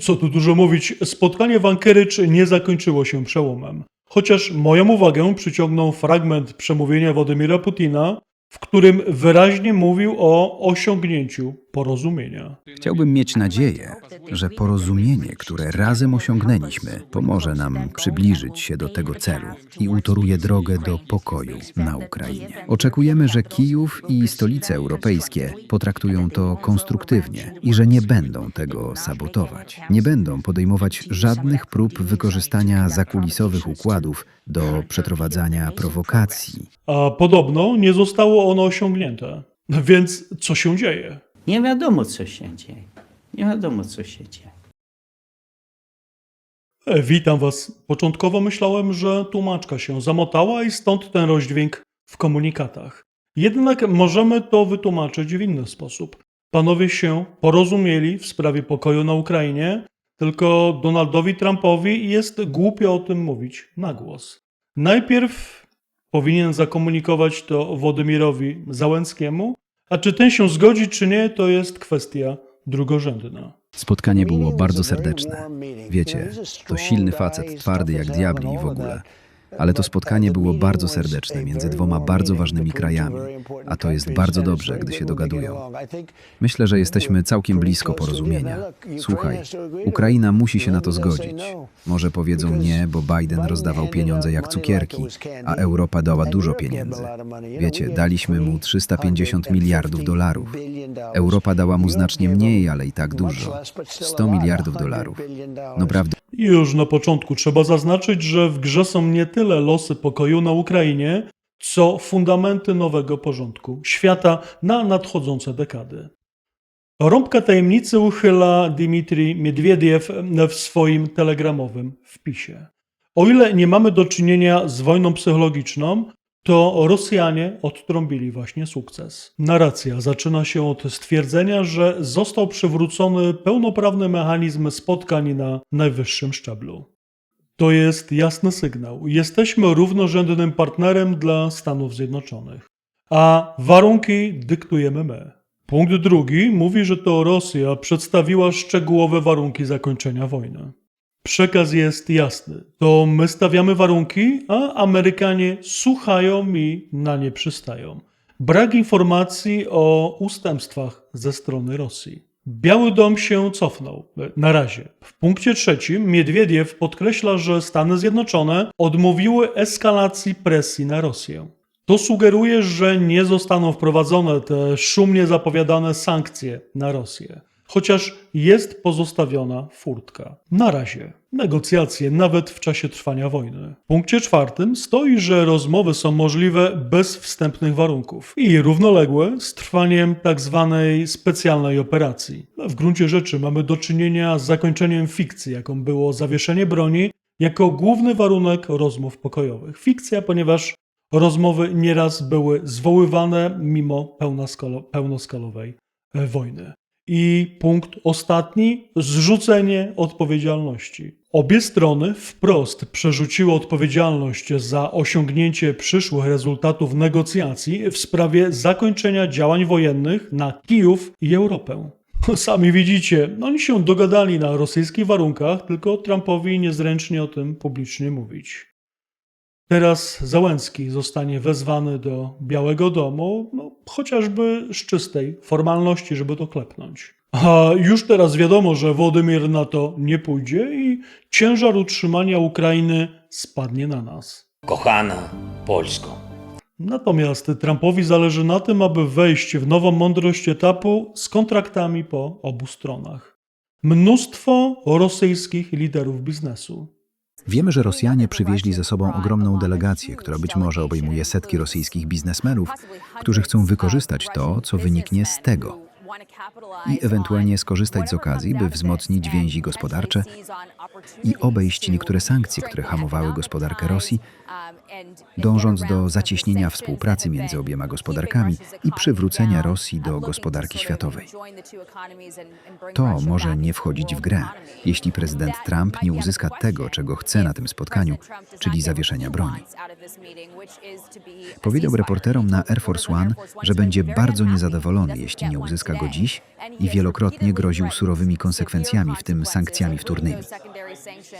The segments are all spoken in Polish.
Co tu dużo mówić, spotkanie w Anchorage nie zakończyło się przełomem. Chociaż moją uwagę przyciągnął fragment przemówienia Władimira Putina, w którym wyraźnie mówił o osiągnięciu porozumienia. Chciałbym mieć nadzieję, że porozumienie, które razem osiągnęliśmy, pomoże nam przybliżyć się do tego celu i utoruje drogę do pokoju na Ukrainie. Oczekujemy, że Kijów i stolice europejskie potraktują to konstruktywnie i że nie będą tego sabotować. Nie będą podejmować żadnych prób wykorzystania zakulisowych układów do przeprowadzania prowokacji. A podobno nie zostało ono osiągnięte. Więc co się dzieje? Nie wiadomo, co się dzieje. Nie wiadomo, co się dzieje. E, Witam Was. Początkowo myślałem, że tłumaczka się zamotała i stąd ten rozdźwięk w komunikatach. Jednak możemy to wytłumaczyć w inny sposób. Panowie się porozumieli w sprawie pokoju na Ukrainie, tylko Donaldowi Trumpowi jest głupio o tym mówić na głos. Najpierw powinien zakomunikować to Władimirowi Załęckiemu, a czy ten się zgodzi, czy nie, to jest kwestia drugorzędna. Spotkanie było bardzo serdeczne. Wiecie, to silny facet, twardy jak diabli i w ogóle. Ale to spotkanie było bardzo serdeczne między dwoma bardzo ważnymi krajami, a to jest bardzo dobrze, gdy się dogadują. Myślę, że jesteśmy całkiem blisko porozumienia. Słuchaj, Ukraina musi się na to zgodzić. Może powiedzą nie, bo Biden rozdawał pieniądze jak cukierki, a Europa dała dużo pieniędzy. Wiecie, daliśmy mu 350 miliardów dolarów. Europa dała mu znacznie mniej, ale i tak dużo. 100 miliardów dolarów. No prawda, I Już na początku trzeba zaznaczyć, że w grze są nie tyle losy pokoju na Ukrainie, co fundamenty nowego porządku świata na nadchodzące dekady. Rąbka tajemnicy uchyla Dmitrij Miedwiediew w swoim telegramowym wpisie. O ile nie mamy do czynienia z wojną psychologiczną, to Rosjanie odtrąbili właśnie sukces. Narracja zaczyna się od stwierdzenia, że został przywrócony pełnoprawny mechanizm spotkań na najwyższym szczeblu. To jest jasny sygnał. Jesteśmy równorzędnym partnerem dla Stanów Zjednoczonych, a warunki dyktujemy my. Punkt drugi mówi, że to Rosja przedstawiła szczegółowe warunki zakończenia wojny. Przekaz jest jasny. To my stawiamy warunki, a Amerykanie słuchają i na nie przystają. Brak informacji o ustępstwach ze strony Rosji. Biały Dom się cofnął. Na razie. W punkcie trzecim Miedwiediew podkreśla, że Stany Zjednoczone odmówiły eskalacji presji na Rosję. To sugeruje, że nie zostaną wprowadzone te szumnie zapowiadane sankcje na Rosję. Chociaż jest pozostawiona furtka. Na razie. Negocjacje nawet w czasie trwania wojny. W punkcie czwartym stoi, że rozmowy są możliwe bez wstępnych warunków i równoległe z trwaniem tzw. specjalnej operacji. W gruncie rzeczy mamy do czynienia z zakończeniem fikcji, jaką było zawieszenie broni, jako główny warunek rozmów pokojowych. Fikcja, ponieważ rozmowy nieraz były zwoływane mimo pełnoskalo- pełnoskalowej e, wojny. I punkt ostatni zrzucenie odpowiedzialności. Obie strony wprost przerzuciły odpowiedzialność za osiągnięcie przyszłych rezultatów negocjacji w sprawie zakończenia działań wojennych na Kijów i Europę. Sami widzicie, oni się dogadali na rosyjskich warunkach, tylko Trumpowi niezręcznie o tym publicznie mówić. Teraz Załęcki zostanie wezwany do Białego Domu, chociażby z czystej formalności, żeby to klepnąć. A już teraz wiadomo, że Władimir na to nie pójdzie i ciężar utrzymania Ukrainy spadnie na nas. Kochana Polsko. Natomiast Trumpowi zależy na tym, aby wejść w nową mądrość etapu z kontraktami po obu stronach. Mnóstwo rosyjskich liderów biznesu. Wiemy, że Rosjanie przywieźli ze sobą ogromną delegację, która być może obejmuje setki rosyjskich biznesmenów, którzy chcą wykorzystać to, co wyniknie z tego i ewentualnie skorzystać z okazji, by wzmocnić więzi gospodarcze i obejść niektóre sankcje, które hamowały gospodarkę Rosji, dążąc do zacieśnienia współpracy między obiema gospodarkami i przywrócenia Rosji do gospodarki światowej. To może nie wchodzić w grę, jeśli prezydent Trump nie uzyska tego, czego chce na tym spotkaniu, czyli zawieszenia broni. Powiedział reporterom na Air Force One, że będzie bardzo niezadowolony, jeśli nie uzyska go dziś i wielokrotnie groził surowymi konsekwencjami, w tym sankcjami wtórnymi.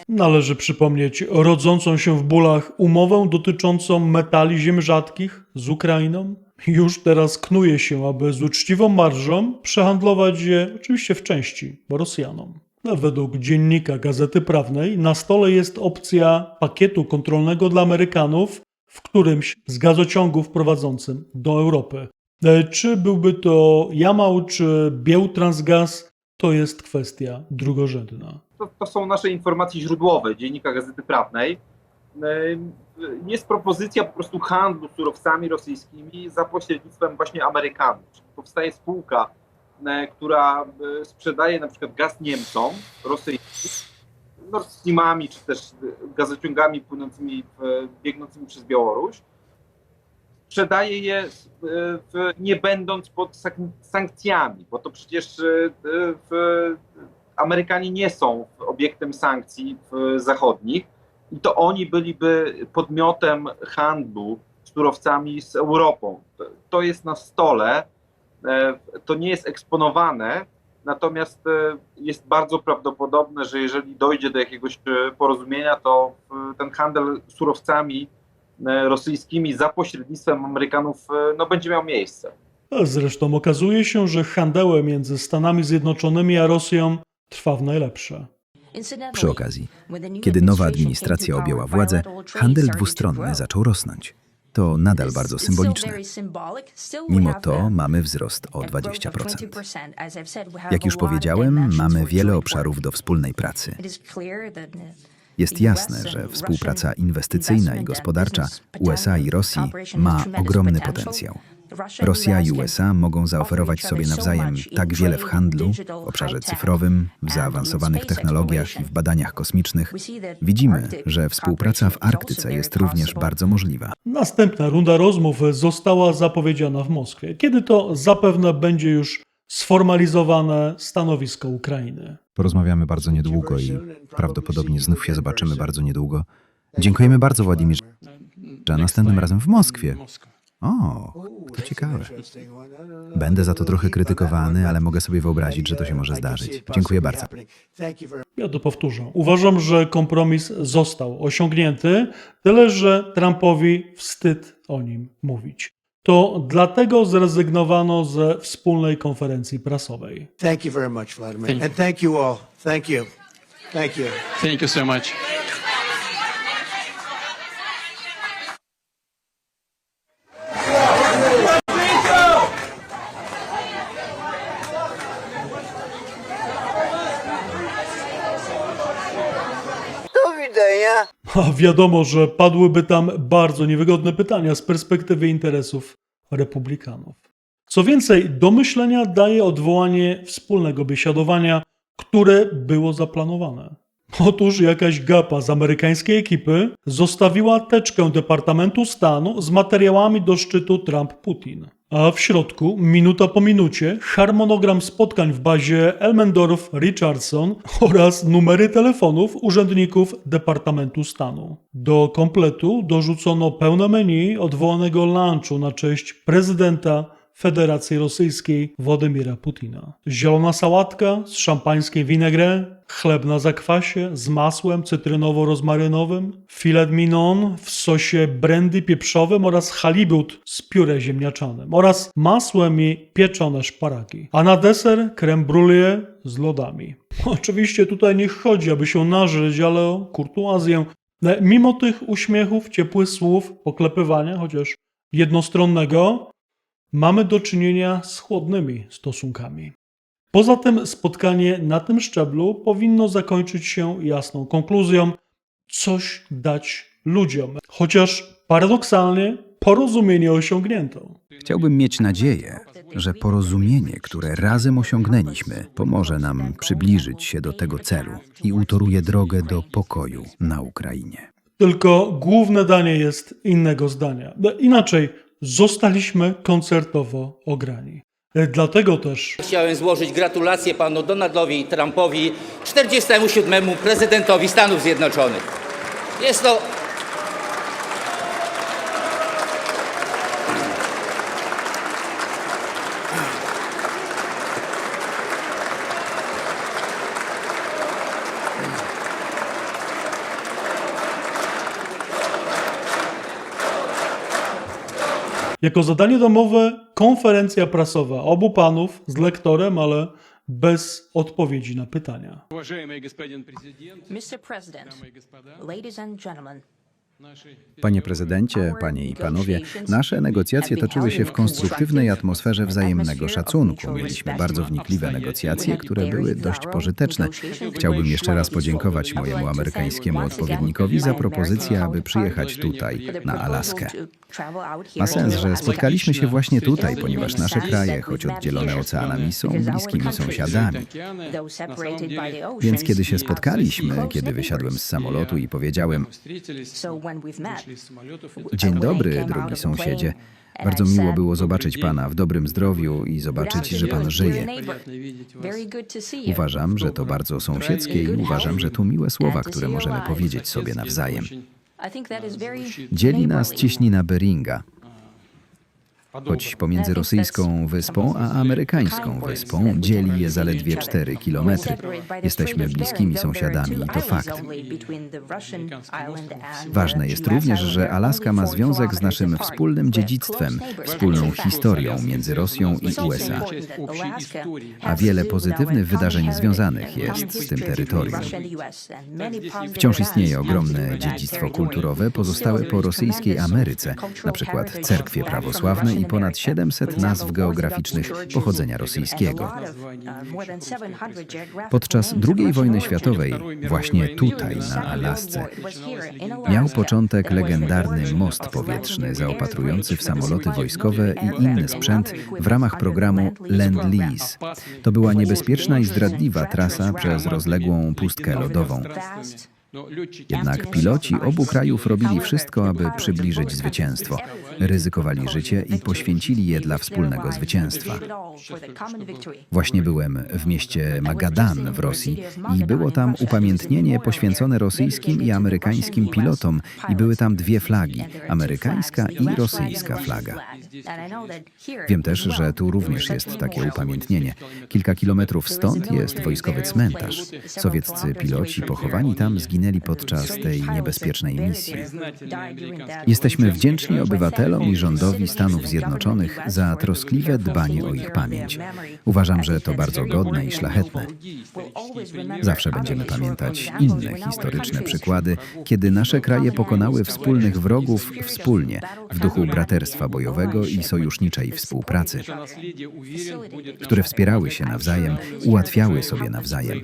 Należy przypomnieć rodzącą się w bólach umowę dotyczącą metali ziem rzadkich z Ukrainą. Już teraz knuje się, aby z uczciwą marżą przehandlować je oczywiście w części Rosjanom. No, Według dziennika Gazety Prawnej na stole jest opcja pakietu kontrolnego dla Amerykanów w którymś z gazociągów prowadzącym do Europy. E, Czy byłby to Jamał, czy Biełtransgaz, to jest kwestia drugorzędna. To, to są nasze informacje źródłowe Dziennika Gazety Prawnej. Ym, Jest propozycja po prostu handlu surowcami rosyjskimi za pośrednictwem właśnie Amerykanów. Powstaje spółka, e, która e, sprzedaje na przykład gaz Niemcom rosyjskim, Nord Streamami czy też e, gazociągami płynącymi, biegnącymi przez Białoruś. Sprzedaje je e, nie będąc pod sankcjami, bo to przecież e, w, Amerykanie nie są obiektem sankcji w zachodnich i to oni byliby podmiotem handlu surowcami z Europą. To- jest na stole, e, to nie jest eksponowane, natomiast e, jest bardzo prawdopodobne, że jeżeli dojdzie do jakiegoś e, porozumienia, to e, ten handel surowcami e, rosyjskimi za pośrednictwem Amerykanów e, no, będzie miał miejsce. Zresztą okazuje się, że handel między Stanami Zjednoczonymi a Rosją trwa w najlepsze. Przy okazji, kiedy nowa administracja objęła władzę, handel dwustronny zaczął rosnąć. To nadal bardzo symboliczne. Mimo to mamy wzrost o 20%. Jak już powiedziałem, mamy wiele obszarów do wspólnej pracy. Jest jasne, że współpraca inwestycyjna i gospodarcza USA i Rosji ma ogromny potencjał. Rosja i USA mogą zaoferować sobie nawzajem tak wiele w handlu, w obszarze cyfrowym, w zaawansowanych technologiach i w badaniach kosmicznych. Widzimy, że współpraca w Arktyce jest również bardzo możliwa. Następna runda rozmów została zapowiedziana w Moskwie, kiedy to zapewne będzie już sformalizowane stanowisko Ukrainy. Porozmawiamy bardzo niedługo i prawdopodobnie znów się zobaczymy bardzo niedługo. Dziękujemy bardzo, Władimirze. A następnym razem w Moskwie. O, to ciekawe. Będę za to trochę krytykowany, ale mogę sobie wyobrazić, że to się może zdarzyć. Dziękuję bardzo. Ja to powtórzę. Uważam, że kompromis został osiągnięty, tyle że Trumpowi wstyd o nim mówić. To dlatego zrezygnowano ze wspólnej konferencji prasowej. Thank you very much, Vladimir. And thank you all. Thank you. Thank you. Thank you so much. A wiadomo, że padłyby tam bardzo niewygodne pytania z perspektywy interesów republikanów. Co więcej, do myślenia daje odwołanie wspólnego biesiadowania, które było zaplanowane. Otóż jakaś gapa z amerykańskiej ekipy zostawiła teczkę Departamentu Stanu z materiałami do szczytu Trump-Putin. A w środku, minuta po minucie, harmonogram spotkań w bazie Elmendorf-Richardson oraz numery telefonów urzędników Departamentu Stanu. Do kompletu dorzucono pełne menu odwołanego lunchu na cześć prezydenta Federacji Rosyjskiej Władimira Putina. Zielona sałatka z szampańskim vinaigrette, chleb na zakwasie z masłem cytrynowo-rozmarynowym, filet mignon w sosie brandy pieprzowym oraz halibut z pióre ziemniaczanym oraz masłem i pieczone szparagi. A na deser creme brulee z lodami. Oczywiście tutaj nie chodzi, aby się nażyć, ale o kurtuazję. Mimo tych uśmiechów, ciepłych słów, poklepywania, chociaż jednostronnego, mamy do czynienia z chłodnymi stosunkami. Poza tym spotkanie na tym szczeblu powinno zakończyć się jasną konkluzją: coś dać ludziom. Chociaż paradoksalnie porozumienie osiągnięto. Chciałbym mieć nadzieję, że porozumienie, które razem osiągnęliśmy, pomoże nam przybliżyć się do tego celu i utoruje drogę do pokoju na Ukrainie. Tylko główne danie jest innego zdania. No, Inaczej zostaliśmy koncertowo ograni. E, Dlatego też Chciałem złożyć gratulacje panu Donaldowi Trumpowi, 47. prezydentowi Stanów Zjednoczonych. Jest to. Jako zadanie domowe konferencja prasowa obu panów z lektorem, ale bez odpowiedzi na pytania. Mr. President, ladies and gentlemen, Panie prezydencie, panie i panowie, nasze negocjacje toczyły się w konstruktywnej atmosferze wzajemnego szacunku. Mieliśmy bardzo wnikliwe negocjacje, które były dość pożyteczne. Chciałbym jeszcze raz podziękować mojemu amerykańskiemu odpowiednikowi za propozycję, aby przyjechać tutaj, na Alaskę. Ma sens, że spotkaliśmy się właśnie tutaj, ponieważ nasze kraje, choć oddzielone oceanami, są bliskimi sąsiadami. Więc kiedy się spotkaliśmy, kiedy wysiadłem z samolotu i powiedziałem: Dzień dobry, drogi sąsiedzie. Bardzo miło było zobaczyć pana w dobrym zdrowiu i zobaczyć, że pan żyje. Uważam, że to bardzo sąsiedzkie i uważam, że to miłe słowa, które możemy powiedzieć sobie nawzajem. Dzieli nas ciśnina Beringa. Choć pomiędzy rosyjską wyspą a amerykańską wyspą dzieli je zaledwie 4 kilometry. Jesteśmy bliskimi sąsiadami i to fakt. Ważne jest również, że Alaska ma związek z naszym wspólnym dziedzictwem, wspólną historią między Rosją i USA, a wiele pozytywnych wydarzeń związanych jest z tym terytorium. Wciąż istnieje ogromne dziedzictwo kulturowe pozostałe po rosyjskiej Ameryce, na przykład cerkwie prawosławne i ponad 700 nazw geograficznych pochodzenia rosyjskiego. Podczas II wojny światowej, właśnie tutaj, na Alasce, miał początek legendarny most powietrzny zaopatrujący w samoloty wojskowe i inny sprzęt w ramach programu Lend-Lease. To była niebezpieczna i zdradliwa trasa przez rozległą pustkę lodową. Jednak piloci obu krajów robili wszystko, aby przybliżyć zwycięstwo. Ryzykowali życie i poświęcili je dla wspólnego zwycięstwa. Właśnie byłem w mieście Magadan w Rosji i było tam upamiętnienie poświęcone rosyjskim i amerykańskim pilotom i były tam dwie flagi, amerykańska i rosyjska flaga. Wiem też, że tu również jest takie upamiętnienie. Kilka kilometrów stąd jest wojskowy cmentarz. Sowieccy piloci pochowani tam zginęli podczas tej niebezpiecznej misji. Jesteśmy wdzięczni obywatelom i rządowi Stanów Zjednoczonych za troskliwe dbanie o ich pamięć. Uważam, że to bardzo godne i szlachetne. Zawsze będziemy pamiętać inne historyczne przykłady, kiedy nasze kraje pokonały wspólnych wrogów wspólnie, w duchu braterstwa bojowego i sojuszniczej współpracy, które wspierały się nawzajem, ułatwiały sobie nawzajem.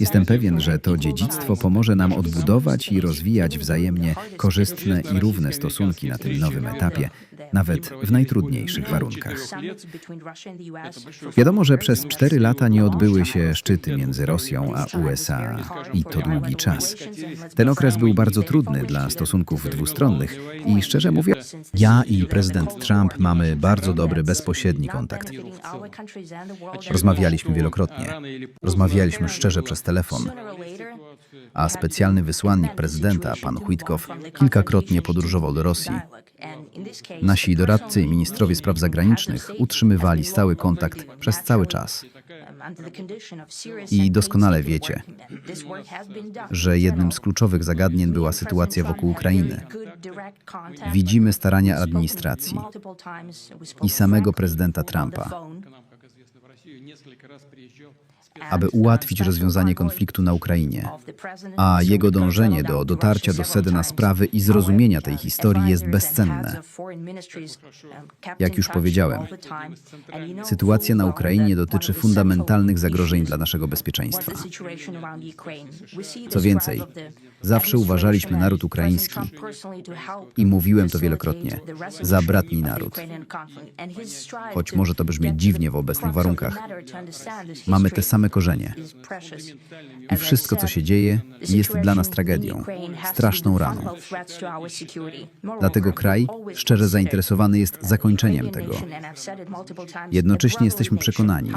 Jestem pewien, że to dziedzictwo pomoże nam odbudować i rozwijać wzajemnie korzystne i równe stosunki na tym nowym etapie, nawet w najtrudniejszych warunkach. Wiadomo, że przez cztery lata nie odbyły się szczyty między Rosją a USA i to długi czas. Ten okres był bardzo trudny dla stosunków dwustronnych i szczerze mówiąc, ja i prezydent Trump mamy bardzo dobry bezpośredni kontakt. Rozmawialiśmy wielokrotnie. Rozmawialiśmy szczerze przez telefon. A specjalny wysłannik prezydenta, pan Whitkow, kilkakrotnie podróżował do Rosji. Nasi doradcy i ministrowie spraw zagranicznych utrzymywali stały kontakt przez cały czas. I doskonale wiecie, że jednym z kluczowych zagadnień była sytuacja wokół Ukrainy. Widzimy starania administracji i samego prezydenta Trumpa, aby ułatwić rozwiązanie konfliktu na Ukrainie. A jego dążenie do dotarcia do sedna sprawy i zrozumienia tej historii jest bezcenne. Jak już powiedziałem, sytuacja na Ukrainie dotyczy fundamentalnych zagrożeń dla naszego bezpieczeństwa. Co więcej, zawsze uważaliśmy naród ukraiński i mówiłem to wielokrotnie za bratni naród. Choć może to brzmieć dziwnie w obecnych warunkach, mamy te same korzenie. I wszystko, co się dzieje, jest dla nas tragedią, straszną raną. Dlatego kraj szczerze zainteresowany jest zakończeniem tego. Jednocześnie jesteśmy przekonani,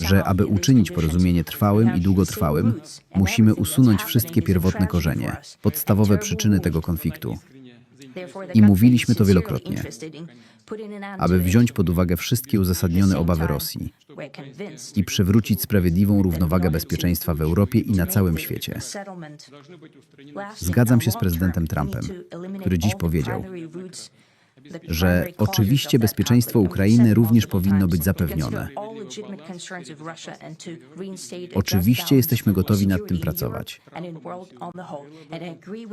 że aby uczynić porozumienie trwałym i długotrwałym, musimy usunąć wszystkie pierwotne korzenie, podstawowe przyczyny tego konfliktu. I mówiliśmy to wielokrotnie, aby wziąć pod uwagę wszystkie uzasadnione obawy Rosji i przywrócić sprawiedliwą równowagę bezpieczeństwa w Europie i na całym świecie. Zgadzam się z prezydentem Trumpem, który dziś powiedział, że oczywiście bezpieczeństwo Ukrainy również powinno być zapewnione. Oczywiście jesteśmy gotowi nad tym pracować.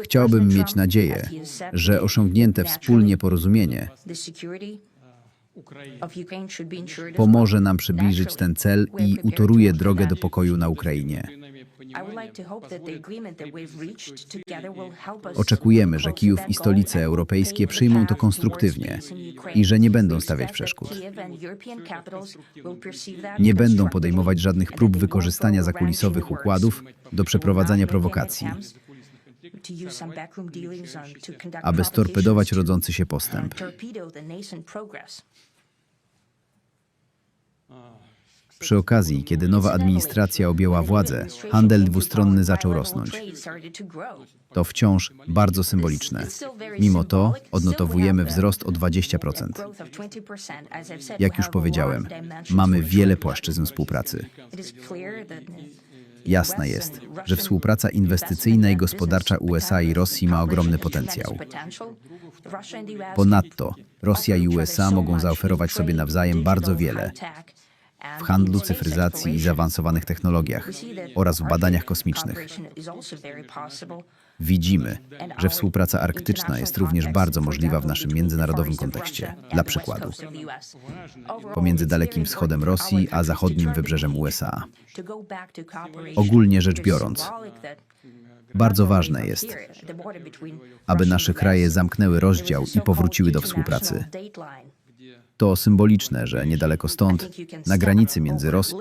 Chciałbym mieć nadzieję, że osiągnięte wspólnie porozumienie pomoże nam przybliżyć ten cel i utoruje drogę do pokoju na Ukrainie. Oczekujemy, że Kijów i stolice europejskie przyjmą to konstruktywnie i że nie będą stawiać przeszkód. Nie będą podejmować żadnych prób wykorzystania zakulisowych układów do przeprowadzania prowokacji, aby storpedować rodzący się postęp. Przy okazji, kiedy nowa administracja objęła władzę, handel dwustronny zaczął rosnąć. To wciąż bardzo symboliczne. Mimo to odnotowujemy wzrost o 20%. Jak już powiedziałem, mamy wiele płaszczyzn współpracy. Jasne jest, że współpraca inwestycyjna i gospodarcza USA i Rosji ma ogromny potencjał. Ponadto Rosja i USA mogą zaoferować sobie nawzajem bardzo wiele w handlu, cyfryzacji i zaawansowanych technologiach oraz w badaniach kosmicznych. Widzimy, że współpraca arktyczna jest również bardzo możliwa w naszym międzynarodowym kontekście. Dla przykładu, pomiędzy Dalekim Wschodem Rosji a zachodnim wybrzeżem USA. Ogólnie rzecz biorąc, bardzo ważne jest, aby nasze kraje zamknęły rozdział i powróciły do współpracy. To symboliczne, że niedaleko stąd, na granicy między Rosją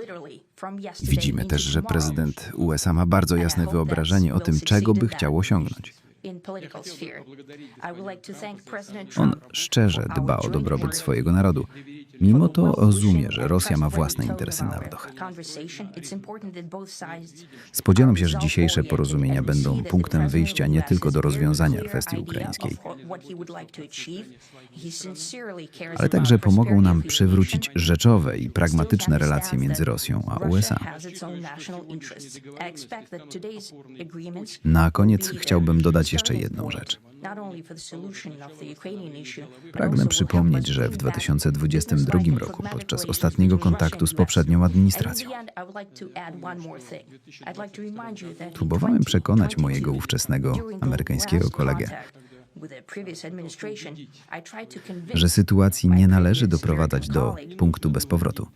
Widzimy też, że prezydent USA ma bardzo jasne wyobrażenie o tym, czego by chciał osiągnąć. On szczerze dba o dobrobyt swojego narodu. Mimo to rozumie, że Rosja ma własne interesy narodowe. Spodziewam się, że dzisiejsze porozumienia będą punktem wyjścia nie tylko do rozwiązania kwestii ukraińskiej, ale także pomogą nam przywrócić rzeczowe i pragmatyczne relacje między Rosją a USA. Na koniec chciałbym dodać jeszcze jedną rzecz. Pragnę przypomnieć, że w 2022 roku, podczas ostatniego kontaktu z poprzednią administracją, próbowałem przekonać mojego ówczesnego amerykańskiego kolegę, że sytuacji nie należy doprowadzać do punktu bez powrotu,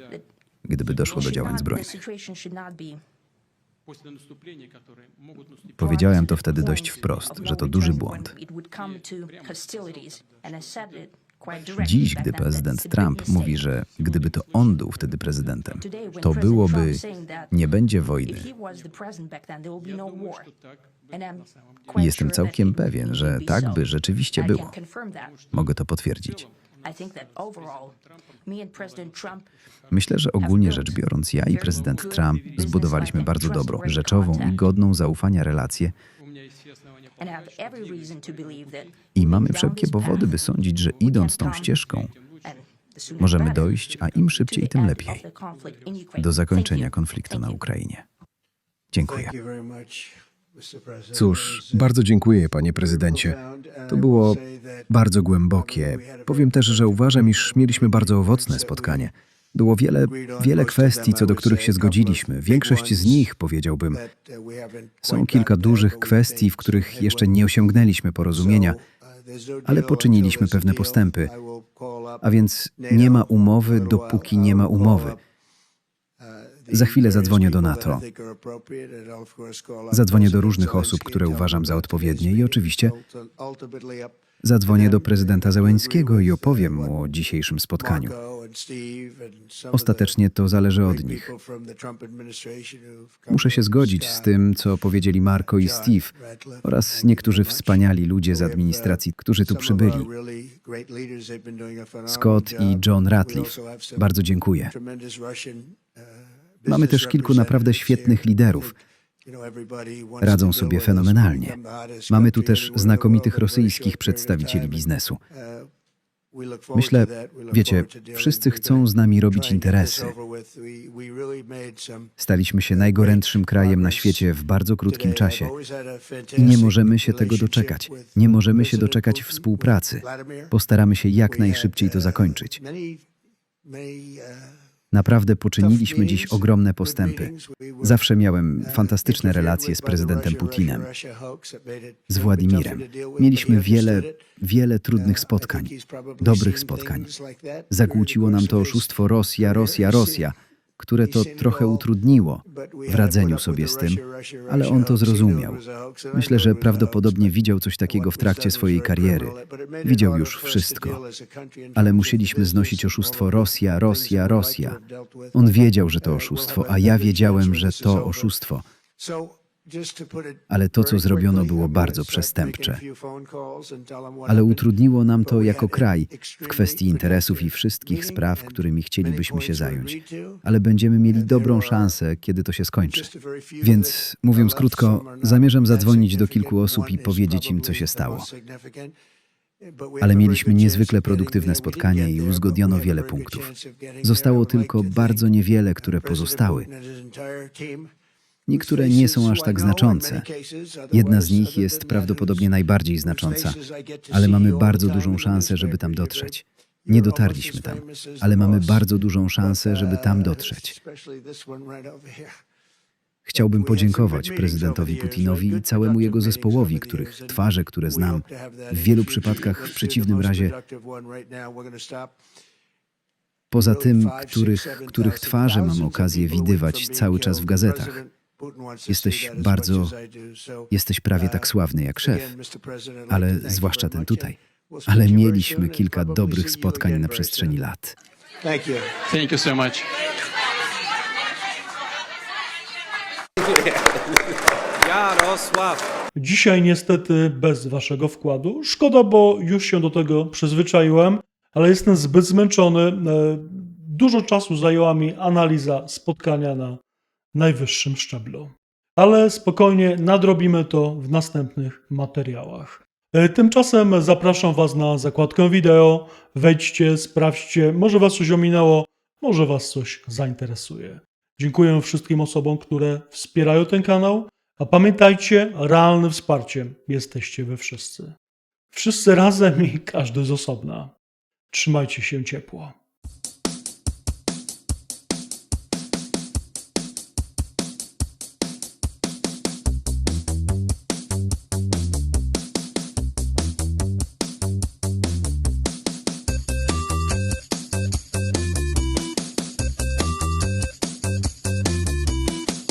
gdyby doszło do działań zbrojnych. Powiedziałem to wtedy dość wprost, że to duży błąd. Dziś, gdy prezydent Trump mówi, że gdyby to on był wtedy prezydentem, to byłoby nie będzie wojny. I Jestem całkiem pewien, że tak by rzeczywiście było. Mogę to potwierdzić. Myślę, że ogólnie rzecz biorąc, ja i prezydent Trump zbudowaliśmy bardzo dobrą, rzeczową i godną zaufania relację i mamy wszelkie powody, by sądzić, że idąc tą ścieżką, możemy dojść, a im szybciej, tym lepiej, do zakończenia konfliktu na Ukrainie. Dziękuję. Cóż, bardzo dziękuję, panie prezydencie. To było bardzo głębokie. Powiem też, że uważam, iż mieliśmy bardzo owocne spotkanie. Było wiele, wiele kwestii, co do których się zgodziliśmy. Większość z nich, powiedziałbym, są kilka dużych kwestii, w których jeszcze nie osiągnęliśmy porozumienia, ale poczyniliśmy pewne postępy. A więc nie ma umowy, dopóki nie ma umowy. Za chwilę zadzwonię do NATO. Zadzwonię do różnych osób, które uważam za odpowiednie i oczywiście zadzwonię do prezydenta Zełeńskiego i opowiem mu o dzisiejszym spotkaniu. Ostatecznie to zależy od nich. Muszę się zgodzić z tym, co powiedzieli Marco i Steve oraz niektórzy wspaniali ludzie z administracji, którzy tu przybyli. Scott i John Ratliff. Bardzo dziękuję. Mamy też kilku naprawdę świetnych liderów. Radzą sobie fenomenalnie. Mamy tu też znakomitych rosyjskich przedstawicieli biznesu. Myślę, wiecie, wszyscy chcą z nami robić interesy. Staliśmy się najgorętszym krajem na świecie w bardzo krótkim czasie i nie możemy się tego doczekać. Nie możemy się doczekać współpracy. Postaramy się jak najszybciej to zakończyć. Naprawdę poczyniliśmy dziś ogromne postępy. Zawsze miałem fantastyczne relacje z prezydentem Putinem, z Władimirem. Mieliśmy wiele, wiele trudnych spotkań, dobrych spotkań. Zakłóciło nam to oszustwo Rosja, Rosja, Rosja, które to trochę utrudniło w radzeniu sobie z tym, ale on to zrozumiał. Myślę, że prawdopodobnie widział coś takiego w trakcie swojej kariery. Widział już wszystko. Ale musieliśmy znosić oszustwo Rosja, Rosja, Rosja. On wiedział, że to oszustwo, a ja wiedziałem, że to oszustwo. Ale to, co zrobiono, było bardzo przestępcze. Ale utrudniło nam to jako kraj w kwestii interesów i wszystkich spraw, którymi chcielibyśmy się zająć. Ale będziemy mieli dobrą szansę, kiedy to się skończy. Więc, mówiąc krótko, zamierzam zadzwonić do kilku osób i powiedzieć im, co się stało. Ale mieliśmy niezwykle produktywne spotkanie i uzgodniono wiele punktów. Zostało tylko bardzo niewiele, które pozostały. Niektóre nie są aż tak znaczące. Jedna z nich jest prawdopodobnie najbardziej znacząca, ale mamy bardzo dużą szansę, żeby tam dotrzeć. Nie dotarliśmy tam, ale mamy bardzo dużą szansę, żeby tam dotrzeć. Chciałbym podziękować prezydentowi Putinowi i całemu jego zespołowi, których twarze, które znam, w wielu przypadkach w przeciwnym razie, poza tym, których, których twarze mam okazję widywać cały czas w gazetach. Jesteś bardzo, jesteś prawie tak sławny jak szef, ale zwłaszcza ten tutaj. Ale mieliśmy kilka dobrych spotkań na przestrzeni lat. Thank you. Thank you so much. Dzisiaj niestety bez waszego wkładu. Szkoda, bo już się do tego przyzwyczaiłem, ale jestem zbyt zmęczony. E, Dużo czasu zajęła mi analiza spotkania na najwyższym szczeblu. Ale spokojnie nadrobimy to w następnych materiałach. E, Tymczasem zapraszam Was na zakładkę wideo. Wejdźcie, sprawdźcie, może Was coś ominęło, może Was coś zainteresuje. Dziękuję wszystkim osobom, które wspierają ten kanał. A pamiętajcie, realnym wsparciem jesteście wy wszyscy. Wszyscy razem i każdy z osobna. Trzymajcie się ciepło.